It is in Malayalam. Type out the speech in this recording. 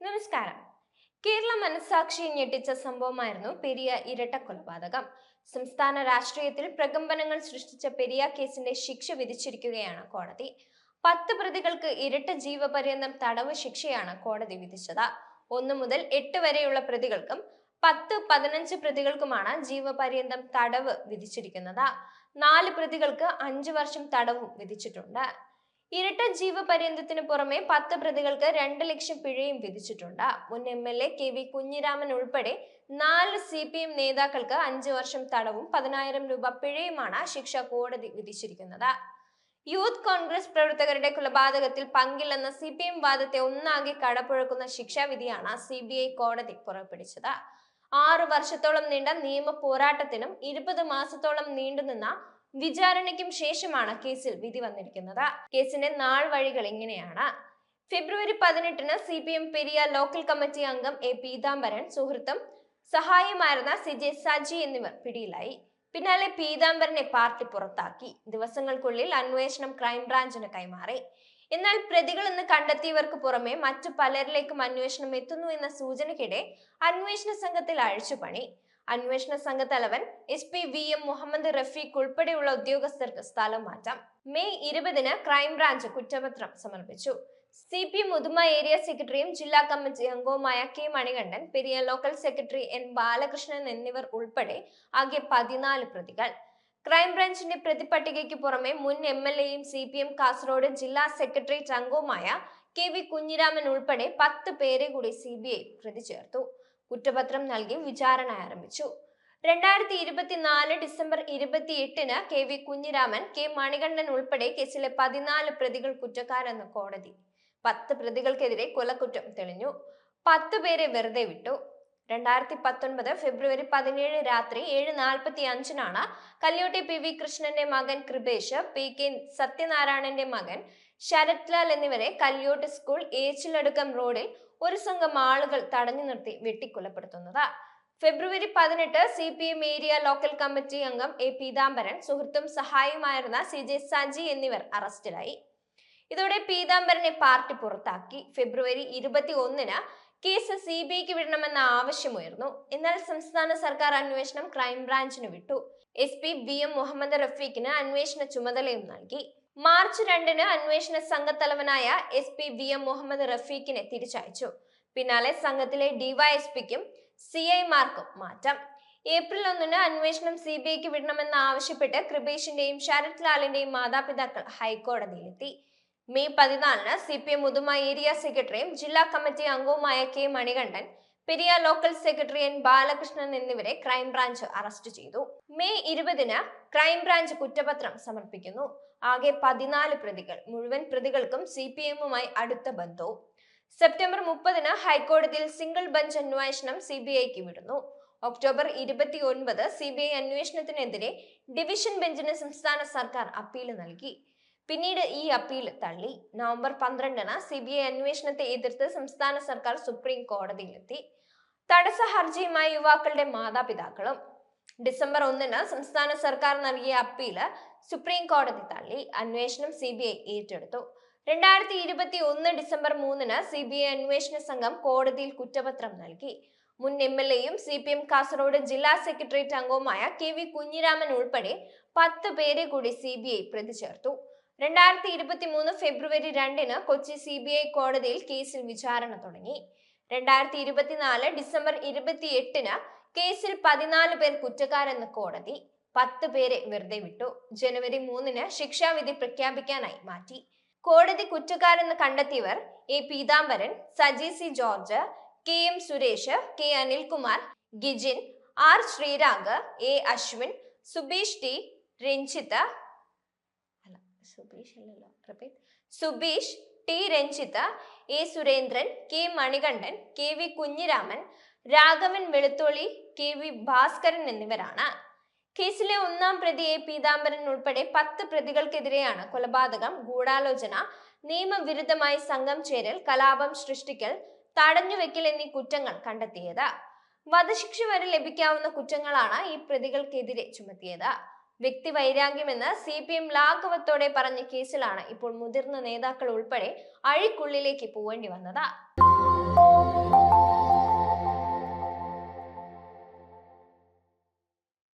നമസ്കാരം. കേരള മനസാക്ഷി ഞെട്ടിച്ച സംഭവമായിരുന്നു പെരിയ ഇരട്ട കൊലപാതകം. സംസ്ഥാന രാഷ്ട്രീയത്തിൽ പ്രകമ്പനങ്ങൾ സൃഷ്ടിച്ച പെരിയ കേസിന്റെ ശിക്ഷ വിധിച്ചിരിക്കുകയാണ് കോടതി. പത്ത് പ്രതികൾക്ക് ഇരട്ട ജീവപര്യന്തം തടവ് ശിക്ഷയാണ് കോടതി വിധിച്ചത്. ഒന്നു മുതൽ എട്ട് വരെയുള്ള പ്രതികൾക്കും പത്ത് പതിനഞ്ച് പ്രതികൾക്കുമാണ് ജീവപര്യന്തം തടവ് വിധിച്ചിരിക്കുന്നത്. നാല് പ്രതികൾക്ക് അഞ്ചു വർഷം തടവും വിധിച്ചിട്ടുണ്ട്. ഇരട്ട ജീവപര്യന്തത്തിന് പുറമെ പത്ത് പ്രതികൾക്ക് രണ്ട് ലക്ഷം പിഴയും വിധിച്ചിട്ടുണ്ട്. മുൻ M L A K V Kunhiraman ഉൾപ്പെടെ നാല് സി പി എം നേതാക്കൾക്ക് അഞ്ചു വർഷം തടവും പതിനായിരം രൂപ പിഴയുമാണ് ശിക്ഷ കോടതി വിധിച്ചിരിക്കുന്നത്. യൂത്ത് കോൺഗ്രസ് പ്രവർത്തകരുടെ കൊലപാതകത്തിൽ പങ്കില്ലെന്ന സി പി എം വാദത്തെ ഒന്നാകെ കടപ്പുഴക്കുന്ന ശിക്ഷാവിധിയാണ് സി ബി ഐ കോടതി പുറപ്പെടുവിച്ചത്. ആറു വർഷത്തോളം നീണ്ട നിയമ പോരാട്ടത്തിനും ഇരുപത് മാസത്തോളം നീണ്ടുനിന്ന വിചാരണയ്ക്കും ശേഷമാണ് കേസിൽ വിധി വന്നിരിക്കുന്നത്. കേസിന്റെ നാൾ വഴികൾ ഇങ്ങനെയാണ്. ഫെബ്രുവരി പതിനെട്ടിന് C P M Periya local committee അംഗം എ പീതാംബരൻ സുഹൃത്തും സഹായിയുമായിരുന്ന സി ജെ സജി എന്നിവർ പിടിയിലായി. പിന്നാലെ പീതാംബരനെ പാർട്ടി പുറത്താക്കി. ദിവസങ്ങൾക്കുള്ളിൽ അന്വേഷണം ക്രൈംബ്രാഞ്ചിന് കൈമാറി. എന്നാൽ പ്രതികൾ എന്ന് കണ്ടെത്തിയവർക്ക് പുറമെ മറ്റു പലരിലേക്കും അന്വേഷണം എത്തുന്നു എന്ന സൂചനയ്ക്കിടെ അന്വേഷണ സംഘത്തിൽ അഴിച്ചുപണി. അന്വേഷണ സംഘ തലവൻ S P V M Muhammad Rafeeq ഉൾപ്പെടെയുള്ള ഉദ്യോഗസ്ഥർക്ക് സ്ഥലം മാറ്റാം. മെയ് ഇരുപതിന് ക്രൈംബ്രാഞ്ച് കുറ്റപത്രം സമർപ്പിച്ചു. സി പി മുതുമ ഏരിയ സെക്രട്ടറിയും ജില്ലാ കമ്മിറ്റി അംഗവുമായ K Manikandan Periya local secretary N Balakrishnan എന്നിവർ ഉൾപ്പെടെ ആകെ പതിനാല് പ്രതികൾ. ക്രൈംബ്രാഞ്ചിന്റെ പ്രതിപട്ടികയ്ക്ക് പുറമെ മുൻ എം എൽ എയും സി പി എം കാസർഗോഡ് ജില്ലാ സെക്രട്ടേറിയറ്റ് അംഗവുമായ കെ വി കുഞ്ഞിരാമൻ ഉൾപ്പെടെ പത്ത് പേരെ കൂടി സി ബി ഐ പ്രതി ചേർത്തു. കുറ്റപത്രം നൽകി വിചാരണ ആരംഭിച്ചു. രണ്ടായിരത്തി ഇരുപത്തിനാല് ഡിസംബർ ഇരുപത്തി എട്ടിന് K V Kunhiraman K Manikandan ഉൾപ്പെടെ കേസിലെ പതിനാല് പ്രതികൾ കുറ്റക്കാരെന്ന് കോടതി. പത്ത് പ്രതികൾക്കെതിരെ കൊലക്കുറ്റം തെളിഞ്ഞു. പത്ത് പേരെ വെറുതെ വിട്ടു. രണ്ടായിരത്തി പത്തൊൻപത് ഫെബ്രുവരി പതിനേഴ് രാത്രി ഏഴ് നാൽപ്പത്തി അഞ്ചിനാണ് കല്യോട്ടി പി വി കൃഷ്ണന്റെ മകൻ കൃപേഷ് പി കെ സത്യനാരായണന്റെ മകൻ ശരത്ലാൽ എന്നിവരെ കല്യോട്ട് സ്കൂൾ ഏച്ചിലടുക്കം റോഡിൽ ഒരു സംഘം ആളുകൾ തടഞ്ഞു നിർത്തി വെട്ടിക്കൊലപ്പെടുത്തുന്നത്. ഫെബ്രുവരി പതിനെട്ട് C P M area local committee അംഗം എ പീതാംബരൻ സുഹൃത്തും സഹായിയുമായിരുന്ന സി ജെ സജി എന്നിവർ അറസ്റ്റിലായി. ഇതോടെ പീതാംബരനെ പാർട്ടി പുറത്താക്കി. ഫെബ്രുവരി ഇരുപത്തി ഒന്നിന് കേസ് സി ബി ഐക്ക് വിടണമെന്ന ആവശ്യമുയർന്നു. എന്നാൽ സംസ്ഥാന സർക്കാർ അന്വേഷണം ക്രൈംബ്രാഞ്ചിന് വിട്ടു. S P B M Muhammad റഫീഖിന് അന്വേഷണ ചുമതലയും നൽകി. മാർച്ച് രണ്ടിന് അന്വേഷണ സംഘത്തലവനായ S P V M Muhammad റഫീഖിനെ തിരിച്ചയച്ചു. പിന്നാലെ സംഘത്തിലെ ഡിവൈഎസ്പിക്കും സി മാർക്കും മാറ്റം. ഏപ്രിൽ ഒന്നിന് അന്വേഷണം സി ബി ഐക്ക് വിടണമെന്ന് ആവശ്യപ്പെട്ട് കൃപേഷിന്റെയും ശരത് ലാലിന്റെയും മാതാപിതാക്കൾ ഹൈക്കോടതിയിലെത്തി. മെയ് പതിനാലിന് C P M Muthuma area സെക്രട്ടറിയും ജില്ലാ കമ്മിറ്റി അംഗവുമായ K Manikandan Periya local secretary N Balakrishnan എന്നിവരെ ക്രൈംബ്രാഞ്ച് അറസ്റ്റ് ചെയ്തു. മെയ് ഇരുപതിന് ക്രൈംബ്രാഞ്ച് കുറ്റപത്രം സമർപ്പിക്കുന്നു. ആകെ പതിനാല് പ്രതികൾ. മുഴുവൻ പ്രതികൾക്കും സി പി എമ്മുമായി അടുത്ത ബന്ധവും. സെപ്റ്റംബർ മുപ്പതിന് ഹൈക്കോടതിയിൽ സിംഗിൾ ബെഞ്ച് അന്വേഷണം സി ബി ഐക്ക് വിടുന്നു. ഒക്ടോബർ ഇരുപത്തി ഒൻപത് സി ബി ഐ അന്വേഷണത്തിനെതിരെ ഡിവിഷൻ ബെഞ്ചിന് സംസ്ഥാന സർക്കാർ അപ്പീൽ നൽകി. പിന്നീട് ഈ അപ്പീൽ തള്ളി. നവംബർ പന്ത്രണ്ടിന് സി ബി ഐ അന്വേഷണത്തെ എതിർത്ത് സംസ്ഥാന സർക്കാർ സുപ്രീം കോടതിയിലെത്തി. തടസ്സ ഹർജിയുമായി യുവാക്കളുടെ മാതാപിതാക്കളും. ഡിസംബർ ഒന്നിന് സംസ്ഥാന സർക്കാർ നൽകിയ അപ്പീൽ സുപ്രീം കോടതി തള്ളി. അന്വേഷണം സി ബി ഐ ഏറ്റെടുത്തു. രണ്ടായിരത്തി ഇരുപത്തി ഒന്ന് ഡിസംബർ മൂന്നിന് സി ബി ഐ അന്വേഷണ സംഘം കോടതിയിൽ കുറ്റപത്രം നൽകി. മുൻ എം എൽ എയും സി പി എം കാസർഗോഡ് ജില്ലാ സെക്രട്ടേറിയറ്റ് അംഗവുമായ കെ വി കുഞ്ഞിരാമൻ ഉൾപ്പെടെ പത്ത് പേരെ കൂടി സി ബി ഐ പ്രതി ചേർത്തു. രണ്ടായിരത്തി ഇരുപത്തി മൂന്ന് ഫെബ്രുവരി രണ്ടിന് കൊച്ചി സി ബി ഐ കോടതിയിൽ കേസിൽ വിചാരണ തുടങ്ങി. രണ്ടായിരത്തി ഇരുപത്തിനാല് ഡിസംബർ ഇരുപത്തി എട്ടിന് കേസിൽ പതിനാല് പേർ കുറ്റക്കാരെന്ന് കോടതി. പത്ത് പേരെ വെറുതെ വിട്ടു. ജനുവരി മൂന്നിന് ശിക്ഷാവിധി പ്രഖ്യാപിക്കാനായി മാറ്റി. കോടതി കുറ്റക്കാരെന്ന് കണ്ടെത്തിയവർ A. Peethambaran Saji C George K. M. Suresh K. Anilkumar Gijin R. Sreerag A. Ashwin Subeesh T. Ranjith അല്ല സുബീഷ് അല്ലല്ലോ repeat Subeesh T. Ranjith A. Surendran K. Manikandan K. V. Kunhiraman Raghavan Veluthooli K. V. Bhaskaran എന്നിവരാണ്. കേസിലെ ഒന്നാം പ്രതിയെ പീതാംബരൻ ഉൾപ്പെടെ പത്ത് പ്രതികൾക്കെതിരെയാണ് കൊലപാതകം ഗൂഢാലോചന നിയമവിരുദ്ധമായി സംഘം ചേരൽ കലാപം സൃഷ്ടിക്കൽ തടഞ്ഞുവെക്കൽ എന്നീ കുറ്റങ്ങൾ കണ്ടെത്തിയത്. വധശിക്ഷ വരെ ലഭിക്കാവുന്ന കുറ്റങ്ങളാണ് ഈ പ്രതികൾക്കെതിരെ ചുമത്തിയത്. വ്യക്തി വൈരാഗ്യമെന്ന് സി പി എം ലാഘവത്തോടെ പറഞ്ഞ കേസിലാണ് ഇപ്പോൾ മുതിർന്ന നേതാക്കൾ ഉൾപ്പെടെ അഴിക്കുള്ളിലേക്ക് പോവേണ്ടി വന്നത്.